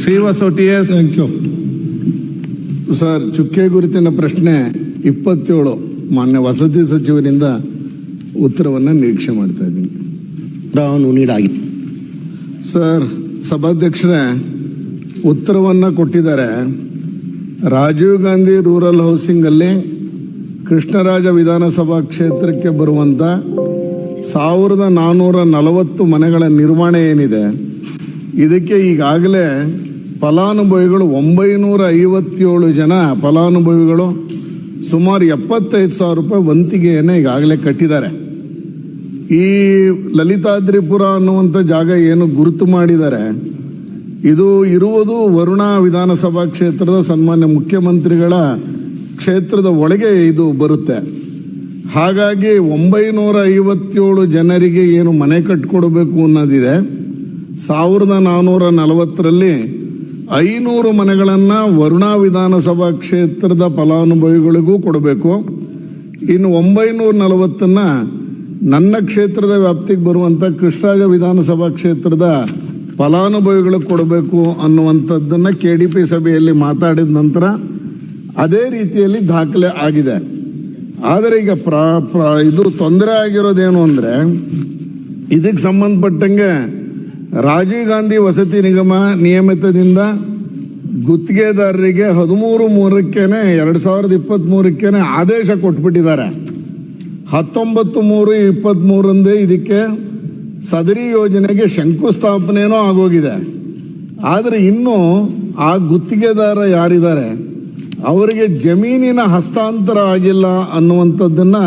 Srivas T S thank you sir ಚುಕ್ಕೆ ಗುರುತಿನ ಪ್ರಶ್ನೆ ಇಪ್ಪತ್ತೇಳು. ಮಾನ್ಯ ವಸತಿ ಸಚಿವರಿಂದ ಉತ್ತರವನ್ನು ನಿರೀಕ್ಷೆ ಮಾಡ್ತಾ ಇದ್ದೀನಿ. ನೀಡಾಗಿದೆ ಸರ್ ಸಭಾಧ್ಯಕ್ಷರೇ ಉತ್ತರವನ್ನು ಕೊಟ್ಟಿದ್ದಾರೆ. ರಾಜೀವ್ ಗಾಂಧಿ ರೂರಲ್ ಹೌಸಿಂಗಲ್ಲಿ ಕೃಷ್ಣರಾಜ ವಿಧಾನಸಭಾ ಕ್ಷೇತ್ರಕ್ಕೆ ಬರುವಂಥ ಸಾವಿರದ ನಾನ್ನೂರ ನಲವತ್ತು ಮನೆಗಳ ನಿರ್ಮಾಣ ಏನಿದೆ ಇದಕ್ಕೆ ಈಗಾಗಲೇ ಫಲಾನುಭವಿಗಳು ಒಂಬೈನೂರ ಐವತ್ತೇಳು ಜನ ಫಲಾನುಭವಿಗಳು ಸುಮಾರು ಎಪ್ಪತ್ತೈದು ಸಾವಿರ ರೂಪಾಯಿ ವಂತಿಗೆಯನ್ನು ಈಗಾಗಲೇ ಕಟ್ಟಿದ್ದಾರೆ. ಈ ಲಲಿತಾದ್ರಿಪುರ ಅನ್ನುವಂಥ ಜಾಗ ಏನು ಗುರುತು ಮಾಡಿದ್ದಾರೆ ಇದು ಇರುವುದು ವರುಣಾ ವಿಧಾನಸಭಾ ಕ್ಷೇತ್ರದ ಸನ್ಮಾನ್ಯ ಮುಖ್ಯಮಂತ್ರಿಗಳ ಕ್ಷೇತ್ರದ ಒಳಗೆ ಇದು ಬರುತ್ತೆ. ಹಾಗಾಗಿ ಒಂಬೈನೂರ ಐವತ್ತೇಳು ಜನರಿಗೆ ಏನು ಮನೆ ಕಟ್ಕೊಡ್ಬೇಕು ಅನ್ನೋದಿದೆ. ಸಾವಿರದ ನಾನ್ನೂರ ನಲವತ್ತರಲ್ಲಿ ಐನೂರು ಮನೆಗಳನ್ನು ವರುಣಾ ವಿಧಾನಸಭಾ ಕ್ಷೇತ್ರದ ಫಲಾನುಭವಿಗಳಿಗೂ ಕೊಡಬೇಕು. ಇನ್ನು ಒಂಬೈನೂರ ನಲವತ್ತನ್ನು ನನ್ನ ಕ್ಷೇತ್ರದ ವ್ಯಾಪ್ತಿಗೆ ಬರುವಂಥ ಕೃಷ್ಣರಾಜ ವಿಧಾನಸಭಾ ಕ್ಷೇತ್ರದ ಫಲಾನುಭವಿಗಳಿಗೆ ಕೊಡಬೇಕು ಅನ್ನುವಂಥದ್ದನ್ನು ಕೆ ಡಿ ಪಿ ಸಭೆಯಲ್ಲಿ ಮಾತಾಡಿದ ನಂತರ ಅದೇ ರೀತಿಯಲ್ಲಿ ದಾಖಲೆ ಆಗಿದೆ. ಆದರೆ ಈಗ ಪ್ರಾ, ಪ್ರ, ಇದು ತೊಂದರೆ ಆಗಿರೋದೇನು ಅಂದರೆ ಇದಕ್ಕೆ ಸಂಬಂಧಪಟ್ಟಂಗೆ ರಾಜೀವ್ ಗಾಂಧಿ ವಸತಿ ನಿಗಮ ನಿಯಮಿತದಿಂದ ಗುತ್ತಿಗೆದಾರರಿಗೆ ಹದಿಮೂರು ಮೂರಕ್ಕೇನೆ, ಎರಡು ಸಾವಿರದ ಇಪ್ಪತ್ತ್ಮೂರಕ್ಕೇನೆ ಆದೇಶ ಕೊಟ್ಬಿಟ್ಟಿದ್ದಾರೆ. ಹತ್ತೊಂಬತ್ತು ಮೂರು ಇಪ್ಪತ್ತ್ಮೂರಂದೇ ಇದಕ್ಕೆ ಸದರಿ ಯೋಜನೆಗೆ ಶಂಕುಸ್ಥಾಪನೆಯೂ ಆಗೋಗಿದೆ. ಆದರೆ ಇನ್ನೂ ಆ ಗುತ್ತಿಗೆದಾರ ಯಾರಿದ್ದಾರೆ? ಅವರಿಗೆ ಜಮೀನಿನ ಹಸ್ತಾಂತರ ಆಗಿಲ್ಲ ಅನ್ನುವಂಥದ್ದನ್ನು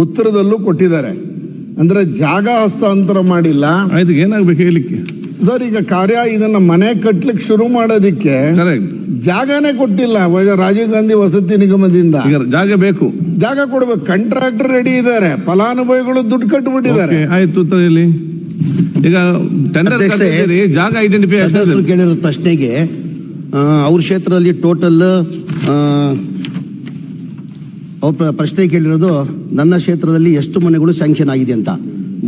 ಉತ್ತರದಲ್ಲೂ ಕೊಟ್ಟಿದ್ದಾರೆ. ಅಂದರೆ ಜಾಗ ಹಸ್ತಾಂತರ ಮಾಡಿಲ್ಲ. ಆಯ್ತು ಏನಾಗ್ಬೇಕು ಹೇಳಲಿಕ್ಕೆ? ಸರ್ ಈಗ ಕಾರ್ಯ ಇದನ್ನ ಮನೆ ಕಟ್ಲಿಕ್ಕೆ ಶುರು ಮಾಡೋದಿಕ್ಕೆ ಕರೆಕ್ಟ್ ಜಾಗನೇ ಕೊಟ್ಟಿಲ್ಲ ರಾಜೀವ್ ಗಾಂಧಿ ವಸತಿ ನಿಗಮದಿಂದ. ಈಗ ಜಾಗ ಬೇಕು. ಜಾಗ ಕೊಡ್ಬೇಕು. ಕಾಂಟ್ರಾಕ್ಟರ್ ರೆಡಿ ಇದ್ದಾರೆ. ಫಲಾನುಭವಿಗಳು ದುಡ್ಡು ಕಟ್ಟಿಬಿಟ್ಟಿದ್ದಾರೆ Okay, ಆಯ್ತು ಈಗ ಟೆಂಡರ್ ಅಧ್ಯಕ್ಷರೇ, ಜಾಗ ಐಡೆಂಟಿಫೈ ಸದಸ್ಯರು ಕೇಳಿರೋ ಪ್ರಶ್ನೆಗೆ ಆ, ಅವ್ರ ಕ್ಷೇತ್ರದಲ್ಲಿ ಟೋಟಲ್ ಅವ್ರ ಪ್ರಶ್ನೆ ಕೇಳಿರೋದು ನನ್ನ ಕ್ಷೇತ್ರದಲ್ಲಿ ಎಷ್ಟು ಮನೆಗಳು ಸ್ಯಾಂಕ್ಷನ್ ಆಗಿದೆ ಅಂತ.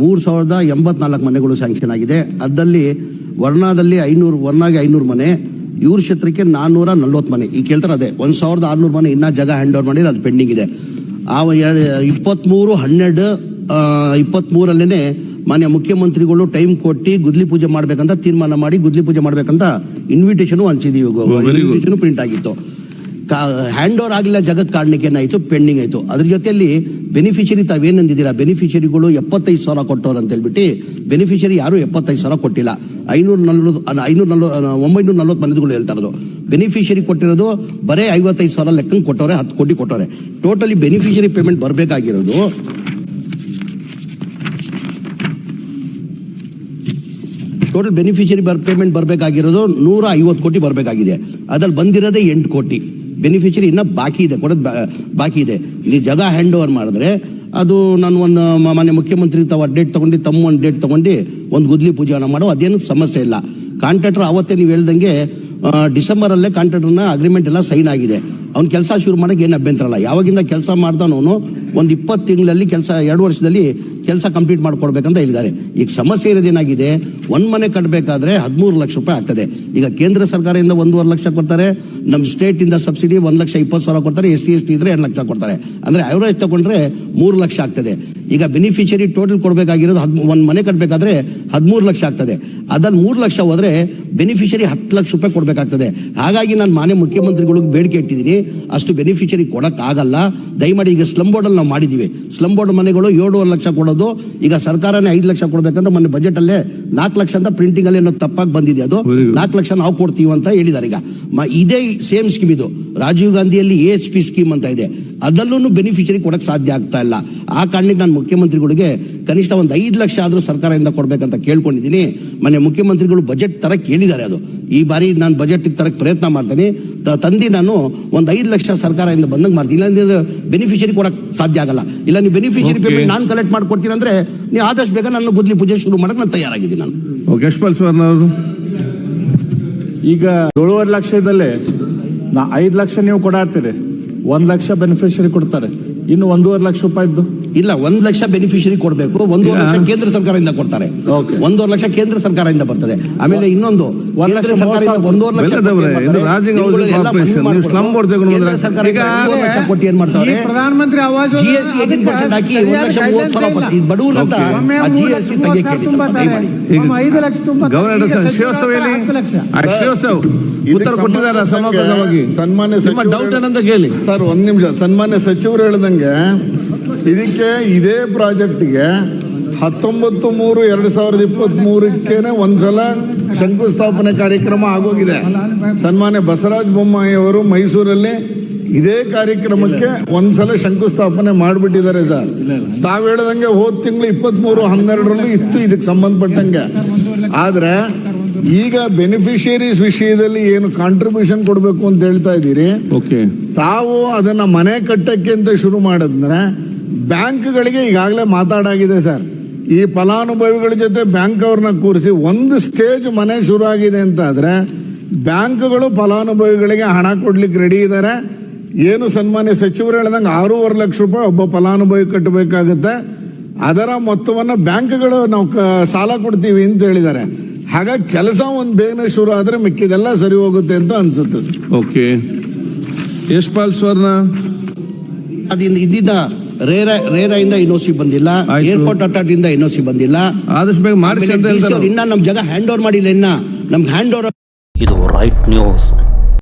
ಮೂರು ಸಾವಿರದ ಎಂಬತ್ನಾಲ್ಕು ಮನೆಗಳು ಸ್ಯಾಂಕ್ಷನ್ ಆಗಿದೆ. ಅದರಲ್ಲಿ ವರ್ಣಾದಲ್ಲಿ ಐನೂರು ವರ್ಣಾಗೆ ಐನೂರು ಮನೆ ಇವ್ರ ಕ್ಷೇತ್ರಕ್ಕೆ ನಾನ್ನೂರ ನಲ್ವತ್ತು ಮನೆ. ಈಗ ಕೇಳ್ತಾರೆ ಅದೇ ಒಂದು ಸಾವಿರದ ಆರುನೂರು ಮನೆ ಇನ್ನೂ ಜಾಗ ಹ್ಯಾಂಡ್ ಓವರ್ ಮಾಡಿದ್ರೆ ಅದು ಪೆಂಡಿಂಗ್ ಇದೆ. ಆ ಎರಡು ಇಪ್ಪತ್ತ್ಮೂರು ಹನ್ನೆರಡು ಇಪ್ಪತ್ತ್ಮೂರಲ್ಲೇ ಮಾನ್ಯ ಮುಖ್ಯಮಂತ್ರಿಗಳು ಟೈಮ್ ಕೊಟ್ಟು ಗುದ್ಲಿ ಪೂಜೆ ಮಾಡಬೇಕಂತ ತೀರ್ಮಾನ ಮಾಡಿ ಗುದ್ಲಿ ಪೂಜೆ ಮಾಡಬೇಕಂತ ಇನ್ವಿಟೇಷನ್. ಇನ್ವಿಟೇಷನ್ ಪ್ರಿಂಟ್ ಆಗಿತ್ತು. ಹ್ಯಾಂಡ್ ಓವರ್ ಆಗಿಲ್ಲ ಜಗತ್ ಕಾರಣಕ್ಕೆ ಏನಾಯ್ತು ಪೆಂಡಿಂಗ್ ಆಯಿತು. ಅದ್ರ ಜೊತೆಯಲ್ಲಿ ಬೆನಿಫಿಷರಿ ತಾವೇನಂದಿದ್ದೀರಾ? ಬೆನಿಫಿಷರಿಗಳು ಎಪ್ಪತ್ತೈದು ಸಾವಿರ ಕೊಟ್ಟವ್ರು ಅಂತ ಹೇಳ್ಬಿಟ್ಟು ಬೆನಿಫಿಷರಿ ಯಾರು ಎಪ್ಪತ್ತೈದು ಸಾವಿರ ಕೊಟ್ಟಿಲ್ಲ. ಐನೂರ ನಲ್ವತ್ತು ಐನೂರ ನಲ್ವ ಒಂಬೈನೂರ ನಲ್ವತ್ತು ಮನೆಗಳು ಹೇಳ್ತಾ ಇರೋದು. ಬೆನಿಫಿಷರಿ ಕೊಟ್ಟಿರೋದು ಬರೇ ಐವತ್ತೈದು ಸಾವಿರ ಲೆಕ್ಕಂಗೆ ಕೊಟ್ಟವ್ರೆ, ಹತ್ತು ಕೋಟಿ ಕೊಟ್ಟವ್ರೆ. ಟೋಟಲಿ ಬೆನಿಫಿಷರಿ ಪೇಮೆಂಟ್ ಬರಬೇಕಾಗಿರೋದು. ಟೋಟಲ್ ಬೆನಿಫಿಷರಿ ಬರ್ ಪೇಮೆಂಟ್ ಬರಬೇಕಾಗಿರೋದು ನೂರ ಐವತ್ತು ಕೋಟಿ ಬರಬೇಕಾಗಿದೆ. ಅದ್ರಲ್ಲಿ ಬಂದಿರೋದೇ ಎಂಟು ಕೋಟಿ. ಬೆನಿಫಿಷರಿ ಇನ್ನೂ ಬಾಕಿ ಇದೆ, ಕೊಡೋದು ಬಾಕಿ ಇದೆ. ನೀವು ಜಾಗ ಹ್ಯಾಂಡ್ ಓವರ್ ಮಾಡಿದ್ರೆ ಅದು ನಾನು ಒಂದು ಮಾನ್ಯ ಮುಖ್ಯಮಂತ್ರಿ ತಾವು ಡೇಟ್ ತೊಗೊಂಡು, ತಮ್ಮ ಒಂದು ಡೇಟ್ ತೊಗೊಂಡು ಒಂದು ಗುದ್ಲಿ ಪೂಜೆಯನ್ನು ಮಾಡೋ ಅದೇನು ಸಮಸ್ಯೆ ಇಲ್ಲ. ಕಾಂಟ್ರಾಕ್ಟರ್ ಅವತ್ತೇ ನೀವು ಹೇಳ್ದಂಗೆ ಡಿಸೆಂಬರಲ್ಲೇ ಕಾಂಟ್ರಾಕ್ಟರ್ನ ಅಗ್ರಿಮೆಂಟ್ ಎಲ್ಲ ಸೈನ್ ಆಗಿದೆ. ಅವ್ನು ಕೆಲಸ ಶುರು ಮಾಡೋಕ್ಕೆ ಏನು ಅಭ್ಯಂತರ ಅಲ್ಲ ಯಾವಾಗಿಂದ ಕೆಲಸ ಮಾಡ್ತಾನವನು ಒಂದು ಇಪ್ಪತ್ತು ತಿಂಗಳಲ್ಲಿ ಕೆಲಸ, ಎರಡು ವರ್ಷದಲ್ಲಿ ಕೆಲಸ ಕಂಪ್ಲೀಟ್ ಮಾಡಿಕೊಡ್ಬೇಕಂತ ಹೇಳಿದ್ದಾರೆ. ಈಗ ಸಮಸ್ಯೆ ಇರೋದೇನಾಗಿದೆ ಒಂದು ಮನೆ ಕಟ್ಟಬೇಕಾದ್ರೆ ಹದಿಮೂರು ಲಕ್ಷ ರೂಪಾಯಿ ಆಗ್ತದೆ. ಈಗ ಕೇಂದ್ರ ಸರ್ಕಾರದಿಂದ ಒಂದೂವರೆ ಲಕ್ಷ ಕೊಡ್ತಾರೆ. ನಮ್ಮ ಸ್ಟೇಟಿಂದ ಸಬ್ಸಿಡಿ ಒಂದು ಲಕ್ಷ ಇಪ್ಪತ್ತು ಸಾವಿರ ಕೊಡ್ತಾರೆ. ಎಸ್ ಟಿ ಎಸ್ ಟಿ ಇದ್ರೆ ಎರಡು ಲಕ್ಷ ಕೊಡ್ತಾರೆ. ಅಂದರೆ ಅವರೇಜ್ ತಗೊಂಡ್ರೆ ಮೂರು ಲಕ್ಷ ಆಗ್ತದೆ. ಈಗ ಬೆನಿಫಿಷರಿ ಟೋಟಲ್ ಕೊಡಬೇಕಾಗಿರೋದು ಹದ್, ಒಂದು ಮನೆ ಕಟ್ಟಬೇಕಾದ್ರೆ ಹದಿಮೂರು ಲಕ್ಷ ಆಗ್ತದೆ. ಅದ್ರಲ್ಲಿ ಮೂರು ಲಕ್ಷ ಹೋದರೆ ಬೆನಿಫಿಷರಿ ಹತ್ತು ಲಕ್ಷ ರೂಪಾಯಿ ಕೊಡಬೇಕಾಗ್ತದೆ. ಹಾಗಾಗಿ ನಾನು ಮಾನ್ಯ ಮುಖ್ಯಮಂತ್ರಿಗಳಿಗೆ ಬೇಡಿಕೆ ಇಟ್ಟಿದ್ದೀನಿ. ಅಷ್ಟು ಬೆನಿಫಿಷರಿ ಕೊಡೋಕ್ಕಾಗಲ್ಲ. ದಯಮಾಡಿ ಈಗ ಸ್ಲಮ್ ಬೋರ್ಡಲ್ಲಿ ನಾವು ಮಾಡಿದ್ದೀವಿ ಸ್ಲಂ ಬೋರ್ಡ್ ಮನೆಗಳು ಏಳುವರೆ ಲಕ್ಷ ಕೊಡೋದು. ಈಗ ಸರ್ಕಾರನೇ ಐದು ಲಕ್ಷ ಕೊಡಬೇಕಂತ ಮೊನ್ನೆ ಬಜೆಟಲ್ಲೇ ನಾಲ್ಕು ಲಕ್ಷ ಅಂತ ಪ್ರಿಂಟಿಂಗಲ್ಲಿ ಏನೋ ತಪ್ಪಾಗಿ ಬಂದಿದೆ ಅದು. ನಾಲ್ಕು ಲಕ್ಷ ನಾವು ಕೊಡ್ತೀವಿ ಅಂತ ಹೇಳಿದ್ದಾರೆ ಈಗ ಇದೇ ಸೇಮ್ ಸ್ಕೀಮ್ ಇದು. ರಾಜೀವ್ ಗಾಂಧಿಯಲ್ಲಿ ಎ ಎಚ್ ಪಿ ಸ್ಕೀಮ್ ಅಂತ ಇದೆ. ಅದರಲ್ಲೂ ಬೆನಿಫಿಷರಿ ಕೊಡಕ್ಕೆ ಸಾಧ್ಯ ಆಗ್ತಾ ಇಲ್ಲ. ಆ ಕಾರಣಕ್ಕೆ ನಾನು ಮುಖ್ಯಮಂತ್ರಿಗಳಿಗೆ ಕನಿಷ್ಠ ಒಂದು ಐದು ಲಕ್ಷ ಆದರೂ ಸರ್ಕಾರದಿಂದ ಕೊಡಬೇಕಂತ ಕೇಳ್ಕೊಂಡಿದ್ದೀನಿ. ಮನೆ ಮುಖ್ಯಮಂತ್ರಿಗಳು ಬಜೆಟ್ ತರಕ್ಕೆ ಕೇಳಿದ್ದಾರೆ ಅದು. ಈ ಬಾರಿ ನಾನು ಬಜೆಟ್ ತರಕ್ಕೆ ಪ್ರಯತ್ನ ಮಾಡ್ತೀನಿ. ತ- ತಂದು ನಾನು ಒಂದು ಐದು ಲಕ್ಷ ಸರ್ಕಾರದಿಂದ ಬಂದಂಗೆ ಮಾಡ್ತೀನಿ. ಇಲ್ಲಾಂದ್ರೆ ಬೆನಿಫಿಷರಿ ಕೊಡಕ್ಕೆ ಸಾಧ್ಯ ಆಗಲ್ಲ. ಇಲ್ಲ ನೀವು ಬೆನಿಫಿಷರಿ. ಪೇಮೆಂಟ್ ನಾನು ಕಲೆಕ್ಟ್ ಮಾಡ್ಕೊಡ್ತೀನಿ ಅಂದ್ರೆ ನೀವು ಆದಷ್ಟು ಬೇಗ ನನ್ನ ಗುದ್ಲಿ ಪೂಜೆ ಶುರು ಮಾಡಕ್ಕೆ ನಾನು ತಯಾರಾಗಿದ್ದೀನಿ ನಾನು. ಓಕೆ ಯಶ್ಪಾಲ್ ಸ್ವರ್ಣ ಅವರು ಈಗ ಏಳುವರೆ ಲಕ್ಷದಲ್ಲೇ ನಾ ಐದು ಲಕ್ಷ ನೀವು ಕೊಡಾತ್ತೀರಿ ಒಂದ್ ಲಕ್ಷ ಬೆನಿಫಿಷರಿ ಕೊಡ್ತಾರೆ. ಇನ್ನು ಒಂದೂವರೆ ಲಕ್ಷ ರೂಪಾಯಿದ್ದು. ಇಲ್ಲ ಒಂದ್ ಲಕ್ಷ ಬೆನಿಫಿಷರಿ ಕೊಡಬೇಕು ಒಂದೂವರೆ ಲಕ್ಷ ಕೇಂದ್ರ ಸರ್ಕಾರದಿಂದ ಕೊಡ್ತಾರೆ. ಒಂದೂವರೆ ಲಕ್ಷ ಕೇಂದ್ರ ಸರ್ಕಾರದಿಂದ ಬರ್ತದೆ. ಆಮೇಲೆ ಇನ್ನೊಂದು ಒಂದ್ ಲಕ್ಷ ಕೇಂದ್ರ ಸರ್ಕಾರದಿಂದ ಒಂದೂವರೆ ಲಕ್ಷ ಕೊಟ್ಟು ಏನ್ ಇದು ಮಾಡ್ತಾರೆ? G S T eighteen percent ಹಾಕಿ ಒಂದು ಲಕ್ಷ ಮೂವತ್ತು ಸಾವಿರ ಬಡವ್ರು ಅಂತ ಜಿ ಎಸ್ ಟಿ ಶಿವೋತ್ಸವ ಉತ್ತರ ಕೊಟ್ಟಿದ್ದಾರೆ ಸಮರ್ಪಕವಾಗಿ ಸನ್ಮಾನ್ಯ ಡೌಟ್ ಏನಂತ ಕೇಳಿ. ಸರ್ ಒಂದ್ ನಿಮಿಷ. ಸನ್ಮಾನ್ಯ ಸಚಿವರು ಹೇಳ್ದಂಗೆ ಇದಕ್ಕೆ ಇದೇ ಪ್ರಾಜೆಕ್ಟ್ಗೆ ಹತ್ತೊಂಬತ್ತು ಮೂರು ಎರಡು ಸಾವಿರದ ಇಪ್ಪತ್ತ್ ಮೂರಕ್ಕೇನೆ ಒಂದ್ಸಲ ಶಂಕುಸ್ಥಾಪನೆ ಕಾರ್ಯಕ್ರಮ ಆಗೋಗಿದೆ. ಸನ್ಮಾನ್ಯ ಬಸವರಾಜ ಬೊಮ್ಮಾಯಿಯವರು ಮೈಸೂರಲ್ಲಿ ಇದೇ ಕಾರ್ಯಕ್ರಮಕ್ಕೆ ಒಂದ್ಸಲ ಶಂಕುಸ್ಥಾಪನೆ ಮಾಡಿಬಿಟ್ಟಿದ್ದಾರೆ ಸರ್. ತಾವು ಹೇಳ್ದಂಗೆ ಹೋದ ತಿಂಗಳು ಇಪ್ಪತ್ತ್ಮೂರು ಹನ್ನೆರಡರಲ್ಲೂ ಇತ್ತು ಇದಕ್ಕೆ ಸಂಬಂಧಪಟ್ಟಂಗೆ. ಆದರೆ ಈಗ ಬೆನಿಫಿಷಿಯರೀಸ್ ವಿಷಯದಲ್ಲಿ ಏನು ಕಾಂಟ್ರಿಬ್ಯೂಷನ್ ಕೊಡಬೇಕು ಅಂತ ಹೇಳ್ತಾ ಇದ್ದೀರಿ. ಓಕೆ ತಾವು ಅದನ್ನ ಮನೆ ಕಟ್ಟಕ್ಕೆ ಅಂತ ಶುರು ಮಾಡಿದ್ರೆ ಬ್ಯಾಂಕ್ಗಳಿಗೆ ಈಗಾಗಲೇ ಮಾತಾಡಾಗಿದೆ ಸರ್. ಈ ಫಲಾನುಭವಿಗಳ ಜೊತೆ ಬ್ಯಾಂಕ್ ಅವ್ರನ್ನ ಕೂರಿಸಿ ಒಂದು ಸ್ಟೇಜ್ ಮನೆ ಶುರು ಆಗಿದೆ ಅಂತ ಆದ್ರೆ ಬ್ಯಾಂಕ್ಗಳು ಫಲಾನುಭವಿಗಳಿಗೆ ಹಣ ಕೊಡ್ಲಿಕ್ಕೆ ರೆಡಿ ಇದ್ದಾರೆ ಏನು ಸನ್ಮಾನ್ಯ ಸಚಿವರು ಹೇಳ್ದಂಗೆ ಆರೂವರೆ ಲಕ್ಷ ರೂಪಾಯಿ ಒಬ್ಬ ಫಲಾನುಭವಿ ಕಟ್ಟಬೇಕಾಗುತ್ತೆ. ಅದರ ಮೊತ್ತವನ್ನು ಬ್ಯಾಂಕ್ಗಳು ನಾವು ಕ- ಸಾಲ ಕೊಡ್ತೀವಿ ಅಂತ ಹೇಳಿದ್ದಾರೆ. ಹಾಗಾಗಿ ಕೆಲಸ ಒಂದು ಬೇಗನೆ ಶುರು ಆದರೆ ಮಿಕ್ಕಿದೆಲ್ಲ ಸರಿ ಹೋಗುತ್ತೆ ಅಂತ ಅನ್ಸುತ್ತೆ ಓಕೆ. ಯಶ್ಪಾಲ್ ಸ್ವರ್ಣ ಅದಿಂದ ಇದ್ದಿದ್ದ ರೇರ ರೇರ ಇಂದ ಎನ್ಒಸಿ ಬಂದಿಲ್ಲ ಏರ್ಪೋರ್ಟ್ ಅಥಾರಿಟಿ ಇಂದ ಎನ್ಒಸಿ ಬಂದಿಲ್ಲ. ಆದಷ್ಟು ಬೇಗ ಮಾಡಿಸಿ ಇನ್ನ ನಮ್ ಜಾಗ ಹ್ಯಾಂಡ್ ಓವರ್ ಮಾಡಿಲ್ಲ ಇನ್ನ. ನಮ್ಗೆ ಹ್ಯಾಂಡ್ ಓವರ್ ಇದು ರೈಟ್ ನ್ಯೂಸ್